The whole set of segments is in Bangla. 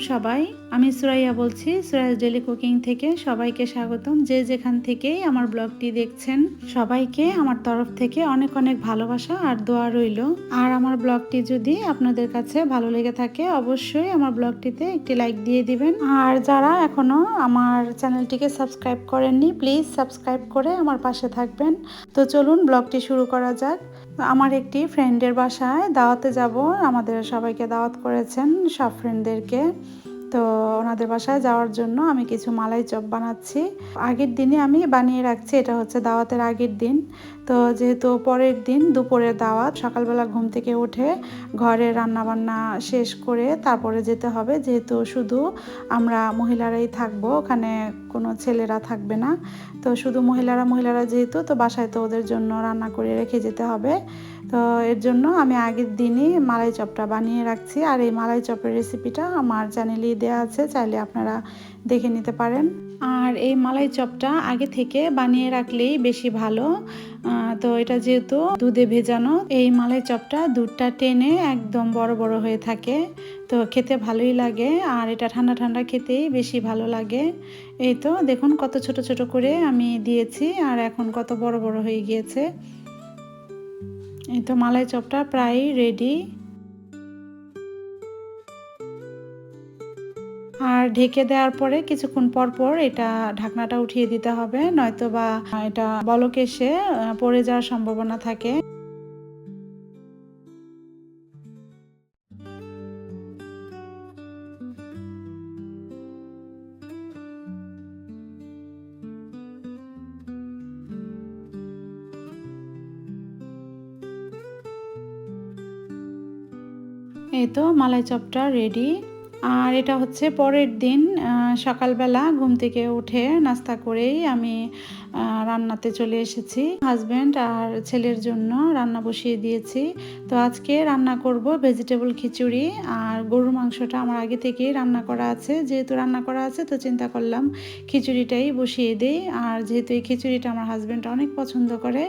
সবাই। আমি সুরাইয়া বলছি, সুরাইয়া ডেলি কুকিং থেকে সবাইকে স্বাগতম। যে যেখান থেকেই আমার ব্লগটি দেখছেন, সবাইকে আমার তরফ থেকে অনেক অনেক ভালোবাসা আর দোয়া রইল। আর আমার ব্লগটি যদি আপনাদের কাছে ভালো লেগে থাকে, অবশ্যই আমার ব্লগটিতে একটি লাইক দিয়ে দিবেন। আর যারা এখনও আমার চ্যানেলটিকে সাবস্ক্রাইব করেননি, প্লিজ সাবস্ক্রাইব করে আমার পাশে থাকবেন। তো চলুন ব্লগটি শুরু করা যাক। আমার একটি ফ্রেন্ডের বাসায় দাওয়াতে যাব। আমাদের সবাইকে দাওয়াত করেছেন সব ফ্রেন্ডদেরকে তো ওনাদের বাসায় যাওয়ার জন্য আমি কিছু মালাই চপ বানাচ্ছি। আগের দিনে আমি বানিয়ে রাখছি, এটা হচ্ছে দাওয়াতের আগের দিন। তো যেহেতু পরের দিন দুপুরের দাওয়াত, সকালবেলা ঘুম থেকে উঠে ঘরে রান্নাবান্না শেষ করে তারপরে যেতে হবে। যেহেতু শুধু আমরা মহিলারাই থাকব, ওখানে কোনো ছেলেরা থাকবে না। তো শুধু মহিলারা মহিলারা যেহেতু, তো বাসায় তো ওদের জন্য রান্না করে রেখে যেতে হবে। তো এর জন্য আমি আগের দিনই মালাই চপটা বানিয়ে রাখছি। আর এই মালাই চপের রেসিপিটা আমার চ্যানেলেই দেওয়া আছে, চাইলে আপনারা দেখে নিতে পারেন। আর এই মালাই চপটা আগে থেকে বানিয়ে রাখলেই বেশি ভালো। তো এটা যেহেতু দুধে ভেজানো, এই মালাই চপটা দুধটা টেনে একদম বড় বড় হয়ে থাকে। তো খেতে ভালোই লাগে, আর এটা ঠান্ডা ঠান্ডা খেতেই বেশি ভালো লাগে। এই তো দেখুন কত ছোট ছোট করে আমি দিয়েছি, আর এখন কত বড় বড় হয়ে গিয়েছে। এই তো মালাই চপটা প্রায় রেডি আর ঢেকে দেওয়ার পরে কিছুক্ষণ পর পর এটা ঢাকনাটা উঠিয়ে দিতে হবে নয়তো বা এটা বলক এসে পড়ে যাওয়ার সম্ভাবনা থাকে। এই তো মালাই চপটা রেডি আর এটা হচ্ছে পরের দিন সকালবেলা ঘুম থেকে উঠে নাস্তা করেই আমি রান্নাতে চলে এসেছি। হাজব্যান্ড আর ছেলের জন্য রান্না বসিয়ে দিয়েছি। তো আজকে রান্না করব ভেজিটেবল খিচুড়ি আর গরুর মাংসটা আমার আগে থেকেই রান্না করা আছে। যেহেতু রান্না করা আছে, তো চিন্তা করলাম খিচুড়িটাই বসিয়ে দিই। আর যেহেতু এই খিচুড়িটা আমার হাজব্যান্ড অনেক পছন্দ করে,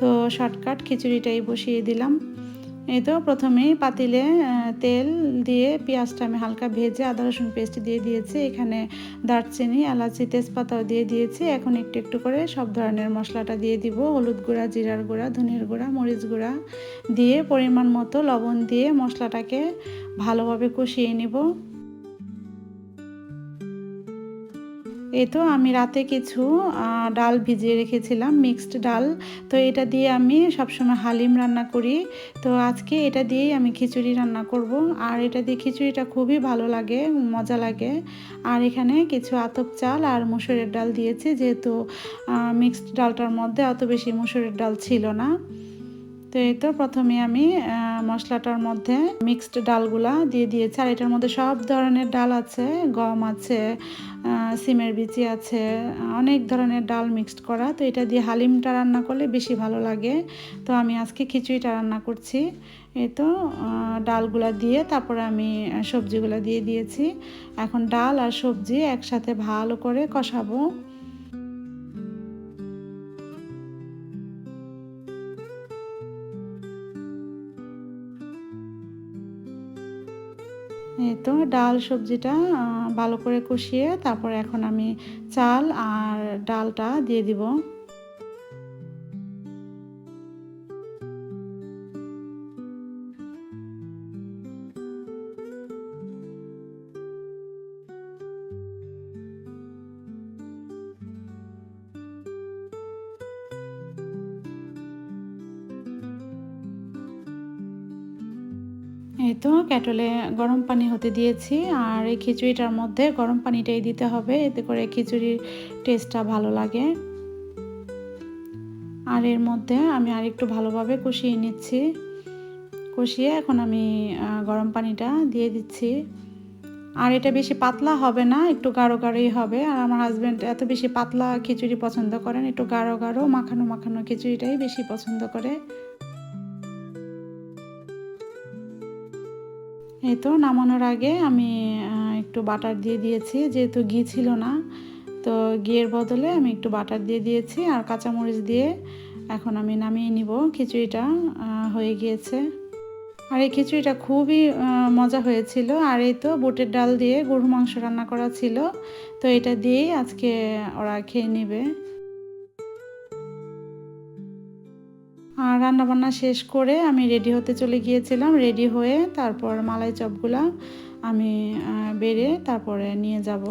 তো শর্টকাট খিচুড়িটাই বসিয়ে দিলাম। এই তো প্রথমেই পাতিলে তেল দিয়ে পেঁয়াজটা আমি হালকা ভেজে আদা, রসুন পেস্ট দিয়ে দিয়েছি। এখানে দারচিনি, এলাচি, তেজপাতাও দিয়ে দিয়েছি। এখন একটু একটু করে সব ধরনের মশলাটা দিয়ে দিব। হলুদ গুঁড়া, জিরার গুঁড়া, ধনের গুঁড়া, মরিচ গুঁড়া দিয়ে পরিমাণ মতো লবণ দিয়ে মশলাটাকে ভালোভাবে কষিয়ে নিব। এই তো আমি রাতে কিছু ডাল ভিজিয়ে রেখেছিলাম, মিক্সড ডাল। তো এটা দিয়ে আমি সবসময় হালিম রান্না করি। তো আজকে এটা দিয়েই আমি খিচুড়ি রান্না করব। আর এটা দিয়ে খিচুড়িটা খুবই ভালো লাগে, মজা লাগে। আর এখানে কিছু আতপ চাল আর মুসুরের ডাল দিয়েছি, যেহেতু মিক্সড ডালটার মধ্যে অত বেশি মুসুরের ডাল ছিল না। তো এই তো প্রথমে আমি মশলাটার মধ্যে মিক্সড ডালগুলা দিয়ে দিয়েছি। আর এটার মধ্যে সব ধরনের ডাল আছে, গম আছে সিমের বিচি আছে, অনেক ধরনের ডাল মিক্সড করা। তো এটা দিয়ে হালিমটা রান্না করলে বেশি ভালো লাগে। তো আমি আজকে খিচুড়িটা রান্না করছি। এই তো ডালগুলা দিয়ে তারপরে আমি সবজিগুলো দিয়ে দিয়েছি। এখন ডাল আর সবজি একসাথে ভালো করে কষাবো। তো ডাল সবজিটা ভালো করে কষিয়ে তারপর এখন আমি চাল আর ডালটা দিয়ে দিব। তো ক্যাটলে গরম পানি হতে দিয়েছি আর এই খিচুড়িটার মধ্যে গরম পানিটাই দিতে হবে, এতে করে খিচুড়ির টেস্টটা ভালো লাগে। আর এর মধ্যে আমি আর একটু ভালোভাবে কষিয়ে নিচ্ছি। কষিয়ে এখন আমি গরম পানিটা দিয়ে দিচ্ছি। আর এটা বেশি পাতলা হবে না, একটু গাঢ় গাঢ়ই হবে। আর আমার হাজব্যান্ড এত বেশি পাতলা খিচুড়ি পছন্দ করেন, একটু গাঢ় গাঢ়, মাখানো মাখানো খিচুড়িটাই বেশি পছন্দ করে। এই তো নামানোর আগে আমি একটু বাটার দিয়ে দিয়েছি, যেহেতু ঘি ছিল না, তো ঘিয়ের বদলে আমি একটু বাটার দিয়ে দিয়েছি আর কাঁচামরিচ দিয়ে এখন আমি নামিয়ে নিব। খিচুড়িটা হয়ে গিয়েছে। আর এই খিচুড়িটা খুবই মজা হয়েছিল। আর এই তো বুটের ডাল দিয়ে গরু মাংস রান্না করা ছিল। তো এটা দিয়েই আজকে ওরা খেয়ে নেবে। আর রান্না বান্না শেষ করে আমি রেডি হতে চলে গিয়েছিলাম। রেডি হয়ে তারপর মালাই চপগুলা আমি বেড়ে তারপরে নিয়ে যাব।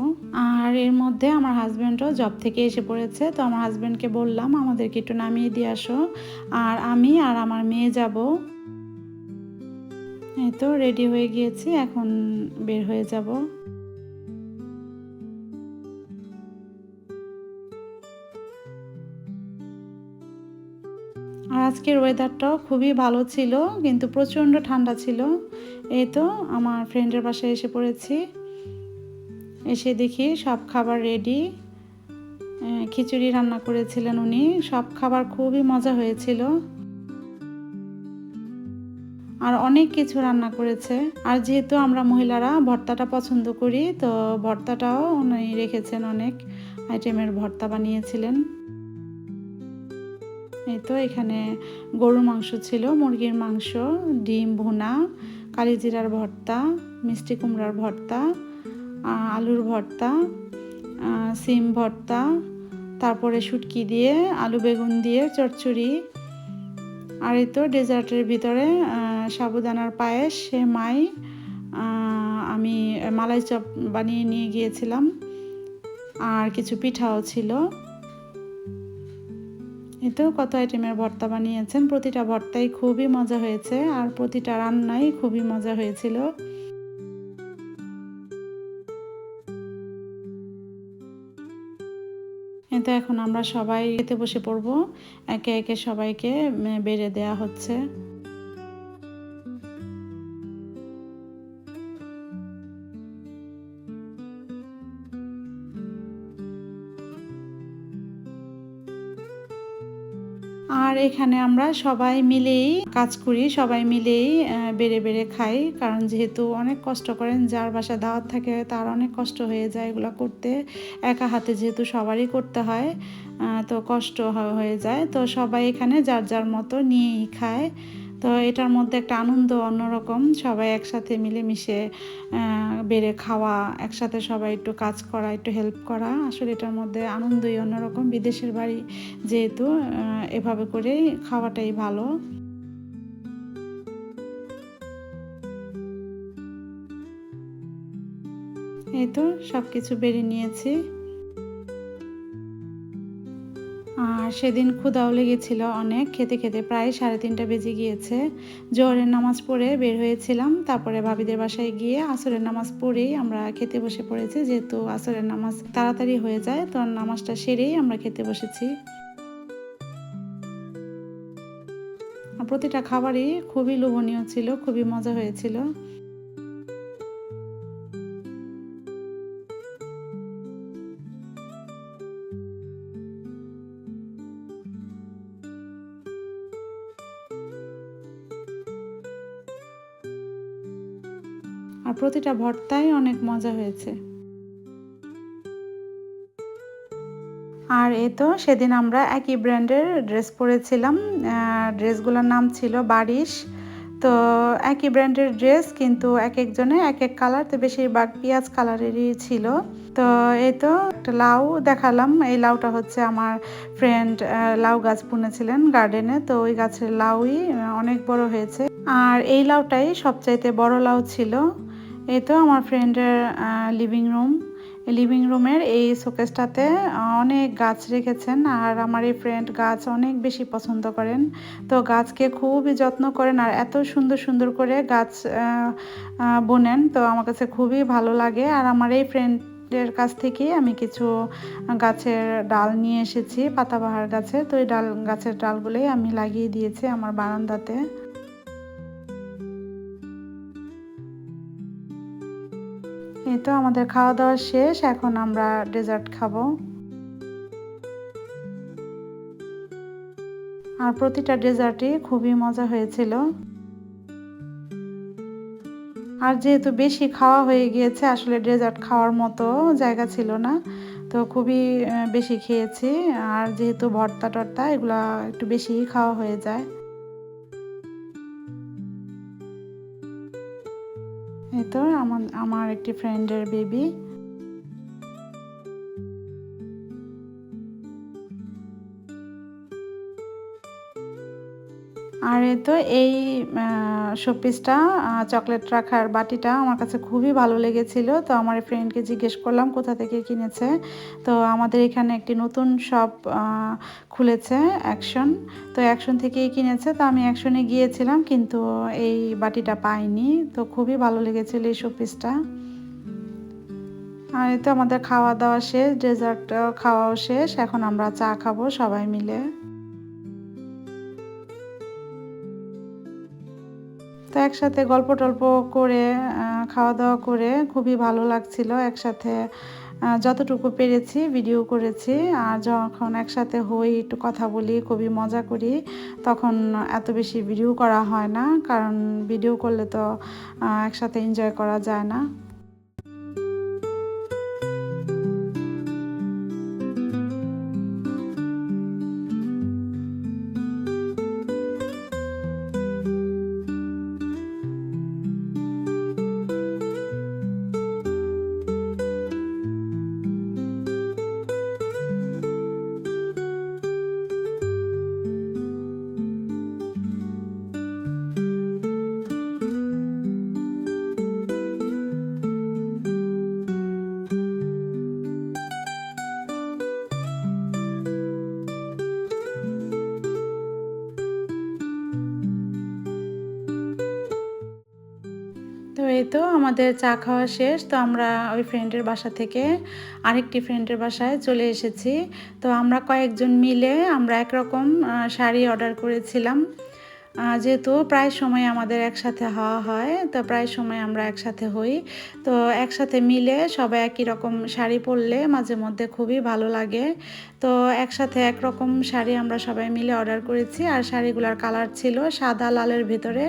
আর এর মধ্যে আমার হাজব্যান্ডও জব থেকে এসে পড়েছে। তো আমার হাজব্যান্ডকে বললাম, আমাদেরকে একটু নামিয়ে দিয়ে আসো। আর আমি আর আমার মেয়ে যাব। এই তো রেডি হয়ে গিয়েছি, এখন বের হয়ে যাব। আর আজকের ওয়েদারটাও খুবই ভালো ছিল, কিন্তু প্রচণ্ড ঠান্ডা ছিল। এই তো আমার ফ্রেন্ডের বাসায় এসে পড়েছি। এসে দেখি সব খাবার রেডি খিচুড়ি রান্না করেছিলেন উনি। সব খাবার খুবই মজা হয়েছিল। আর অনেক কিছু রান্না করেছে। আর যেহেতু আমরা মহিলারা, ভর্তাটা পছন্দ করি, তো ভর্তাটাও উনি রেখেছেন অনেক। আইটেমের ভর্তা বানিয়েছিলেন। এই তো এখানে গরুর মাংস ছিল মুরগির মাংস ডিম ভুনা কালিজিরার ভর্তা মিষ্টি কুমড়ার ভর্তা আলুর ভর্তা সিম ভর্তা তারপরে শুটকি দিয়ে আলু বেগুন দিয়ে চচ্চড়ি আর এই তো ডেজার্টের ভিতরে সাবুদানার পায়েস সেমাই আহ, আমি মালাই চপ বানিয়ে নিয়ে গিয়েছিলাম আর কিছু পিঠাও ছিল। এতেও কত আইটেমের ভর্তা বানিয়েছেন? প্রতিটা ভর্তাই খুবই মজা হয়েছে আর প্রতিটা রান্নাই খুবই মজা হয়েছিল। এতে এখন আমরা সবাই খেতে বসে পড়ব। একে একে সবাইকে বেড়ে দেয়া হচ্ছে। আর এখানে আমরা সবাই মিলেই কাজ করি, সবাই মিলেই বেড়ে বেড়ে খাই। কারণ যেহেতু অনেক কষ্ট করেন, যার বাসা দাওয়াত থাকে তার অনেক কষ্ট হয়ে যায় এগুলো করতে। একা হাতে যেহেতু সবারই করতে হয় তো কষ্ট হয়ে যায়। তো সবাই এখানে যার যার মতো নিয়েই খায়। তো এটার মধ্যে একটা আনন্দ অন্যরকম। সবাই একসাথে মিলেমিশে বেড়ে খাওয়া, একসাথে সবাই একটু কাজ করা, একটু হেল্প করা, আসলে এটার মধ্যে আনন্দই অন্যরকম। বিদেশের বাড়ি যেহেতু এভাবে করেই খাওয়াটাই ভালো। এই তো সব কিছু বেড়ে নিয়েছি। আর সেদিন ক্ষুদাও লেগেছিল অনেক। খেতে খেতে প্রায় সাড়ে তিনটা বেজে গিয়েছে। জোহরের নামাজ পড়ে বের হয়েছিলাম। তারপরে ভাবিদের বাসায় গিয়ে আসরের নামাজ পড়েই আমরা খেতে বসে পড়েছি। যেহেতু আসরের নামাজ তাড়াতাড়ি হয়ে যায়, তো নামাজটা সেরেই আমরা খেতে বসেছি। প্রতিটা খাবারই খুবই লোভনীয় ছিল, খুবই মজা হয়েছিল। আর প্রতিটা ভর্তাই অনেক মজা হয়েছে। আর এ তো সেদিন আমরা একই ব্র্যান্ডের ড্রেস পরেছিলাম ড্রেসগুলোর নাম ছিল বারিশ। তো একই ব্র্যান্ডের ড্রেস কিন্তু এক একজনে এক এক কালার, তো বেশিরভাগ পেঁয়াজ কালারেরই ছিল। তো এই তো একটা লাউ দেখালাম, এই লাউটা হচ্ছে আমার ফ্রেন্ড লাউ গাছ বুনেছিলেন গার্ডেনে তো ওই গাছের লাউই অনেক বড় হয়েছে। আর এই লাউটাই সবচাইতে বড় লাউ ছিল। এই তো আমার ফ্রেন্ডের লিভিং রুম লিভিং রুমের এই শোকেসটাতে অনেক গাছ রেখেছেন আর আমার এই ফ্রেন্ড গাছ অনেক বেশি পছন্দ করেন। তো গাছকে খুবই যত্ন করেন আর এত সুন্দর সুন্দর করে গাছ বোনেন। তো আমার কাছে খুবই ভালো লাগে আর আমার এই ফ্রেন্ড এর কাছ থেকে আমি কিছু গাছের ডাল নিয়ে এসেছি, পাতাবাহার গাছে। তো এই ডাল, গাছের ডালগুলোই আমি লাগিয়ে দিয়েছি আমার বারান্দাতে। এই তো আমাদের খাওয়া দাওয়া শেষ, এখন আমরা ডেজার্ট খাব। আর প্রতিটা ডেজার্টই খুবই মজা হয়েছিল। আর যেহেতু বেশি খাওয়া হয়ে গিয়েছে, আসলে ডেজার্ট খাওয়ার মতো জায়গা ছিল না, তো খুবই বেশি খেয়েছি। আর যেহেতু ভর্তা টর্তা এগুলা একটু বেশিই খাওয়া হয়ে যায়। তো আমার আমার একটি ফ্রেন্ডের বেবি তো এই শোপিসটা চকলেট রাখার বাটিটা আমার কাছে খুবই ভালো লেগেছিল। তো আমার ফ্রেন্ডকে জিজ্ঞেস করলাম, কোথা থেকে কিনেছে? তো আমাদের এখানে একটি নতুন শপ খুলেছে অ্যাকশন তো অ্যাকশন থেকেই কিনেছে। তো আমি অ্যাকশনে গিয়েছিলাম, কিন্তু এই বাটিটা পাইনি। তো খুবই ভালো লেগেছিল এই শোপিসটা। আর এই তো আমাদের খাওয়া দাওয়া শেষ ডেজার্ট খাওয়াও শেষ। এখন আমরা চা খাব সবাই মিলে। তো একসাথে গল্প টল্প করে খাওয়া দাওয়া করে খুবই ভালো লাগছিল। একসাথে যতটুকু পেরেছি ভিডিও করেছি। আর যখন একসাথে হই, একটু কথা বলি, খুবই মজা করি, তখন এত বেশি ভিডিও করা হয় না। কারণ ভিডিও করলে তো একসাথে এনজয় করা যায় না। তো এই তো আমাদের চা খাওয়া শেষ। তো আমরা ওই ফ্রেন্ডের বাসা থেকে আরেকটি ফ্রেন্ডের বাসায় চলে এসেছি। তো আমরা কয়েকজন মিলে আমরা একরকম শাড়ি অর্ডার করেছিলাম। যেহেতু প্রায় সময় আমাদের একসাথে হওয়া হয়, তো প্রায় সময় আমরা একসাথে হই। তো একসাথে মিলে সবাই একই রকম শাড়ি পরলে মাঝে মধ্যে খুবই ভালো লাগে। তো একসাথে একরকম শাড়ি আমরা সবাই মিলে অর্ডার করেছি। আর শাড়িগুলোর কালার ছিল সাদা লালের ভিতরে।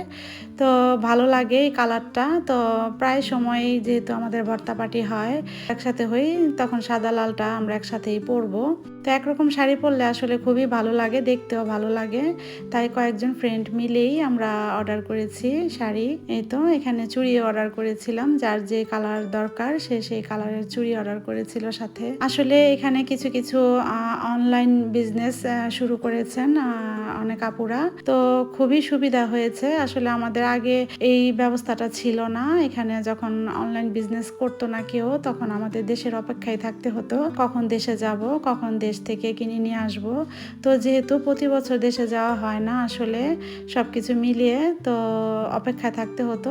তো ভালো লাগে এই কালারটা। তো প্রায় সময় যেহেতু আমাদের ভর্তা পার্টি হয়, একসাথে হই, তখন সাদা লালটা আমরা একসাথেই পরবো। তো একরকম শাড়ি পরলে আসলে খুবই ভালো লাগে, দেখতেও ভালো লাগে। তাই কয়েকজন ফ্রেন্ড মিলেই আমরা অর্ডার করেছি শাড়ি। এই তো এখানে চুড়ি অর্ডার করেছিলাম, যার যে কালার দরকার সে সেই কালারের চুড়ি অর্ডার করেছিল সাথে। আসলে এখানে কিছু কিছু অনলাইন বিজনেস শুরু করেছেন অনেক আপুরা। তো খুবই সুবিধা হয়েছে। আসলে আমাদের আগে এই ব্যবস্থাটা ছিল না। এখানে যখন অনলাইন বিজনেস করতো না কেউ, তখন আমাদের দেশের অপেক্ষায় থাকতে হতো। কখন দেশে যাব, কখন দেশ থেকে কিনে নিয়ে আসব। তো যেহেতু প্রতি বছর দেশে যাওয়া হয় না আসলে সব কিছু মিলিয়ে তো অপেক্ষায় থাকতে হতো।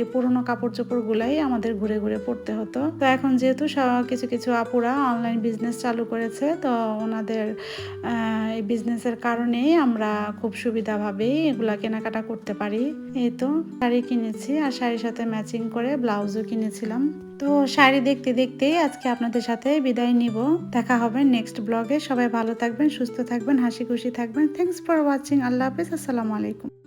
এই পুরোনো কাপড় চোপড়গুলাই আমাদের ঘুরে ঘুরে পড়তে হতো। তো এখন যেহেতু কিছু কিছু আপুরা অনলাইন বিজনেস চালু করেছে, তো ওনাদের এই বিজনেসের কারণে আমরা খুব সুবিধাভাবেই এগুলা কেনাকাটা করতে পারি। এই তো, শাড়ি কিনেছি আর শাড়ির সাথে ম্যাচিং করে ব্লাউজও কিনেছিলাম। তো শাড়ি দেখতে দেখতে আজকে আপনাদের সাথে বিদায় নিব। দেখা হবে নেক্সট ব্লগে সবাই ভালো থাকবেন, সুস্থ থাকবেন, হাসি খুশি থাকবেন। থ্যাংকস ফর ওয়াচিং আল্লাহ হাফিজ। আসসালামু আলাইকুম।